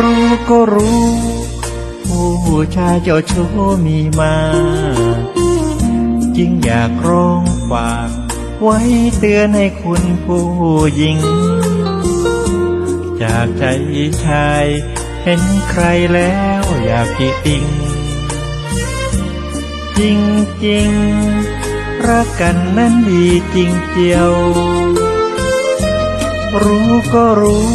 รู้ก็รู้ ผู้ชายเจ้าชู้มีมาจึงอยากร้องฝากไว้เตือนให้คุณผู้หญิง จากใจชายเห็นใครแล้วอยากจิติง จริงจริงรักกันนั้นดีจริงเจียว รู้ก็รู้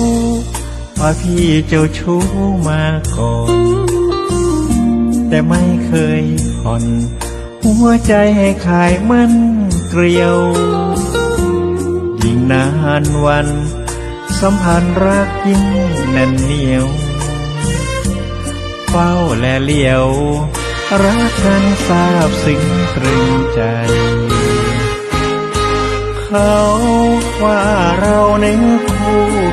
ว่าพี่เจ้าชู้มาก่อน แต่ไม่เคยผ่อน หัวใจให้ขายมันเกลียว ยิ่งนานวัน สัมพันธ์รักยิ่งแน่นเหนียว เฝ้าและเลี้ยว รักนั้นทราบซึ้งตรึงใจ เขาว่าเราเน้นค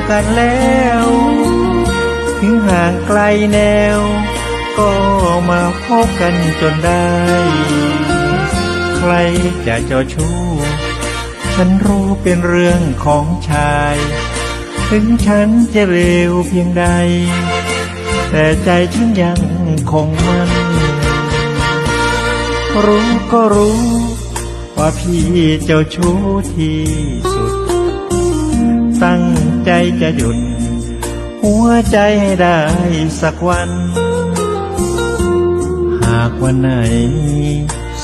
กันแล้ว ถึงห่างไกลแนว ก็มาพบกันจนได้ ใครจะเจ้าชู้ ฉันรู้เป็นเรื่องของชาย ถึงฉันจะเลวเพียงใด แต่ใจฉันยังคงมัน รู้ก็รู้ว่าพี่เจ้าชู้ที่สุด จจะหยุด หัวใจให้ได้สักวัน หากวันไหน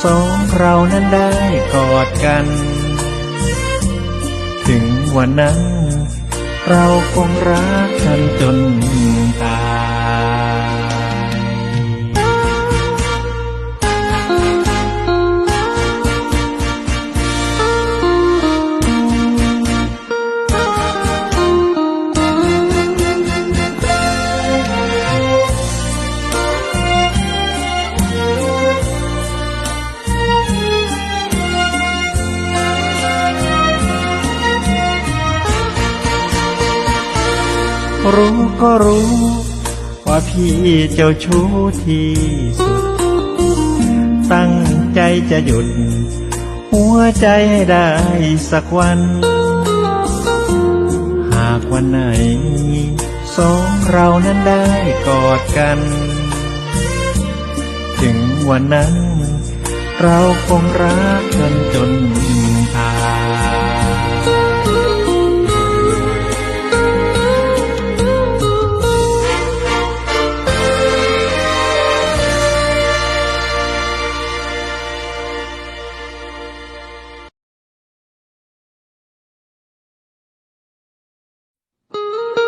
สองเรานั้นได้กอดกัน ถึงวันนั้น เราคงรักกันจน รู้ก็รู้ ว่าพี่เจ้าชู้ที่สุด ตั้งใจจะหยุด หัวใจให้ได้สักวัน หากวันไหน สองเรานั้นได้กอดกัน ถึงวันนั้น เราคงรักกันจน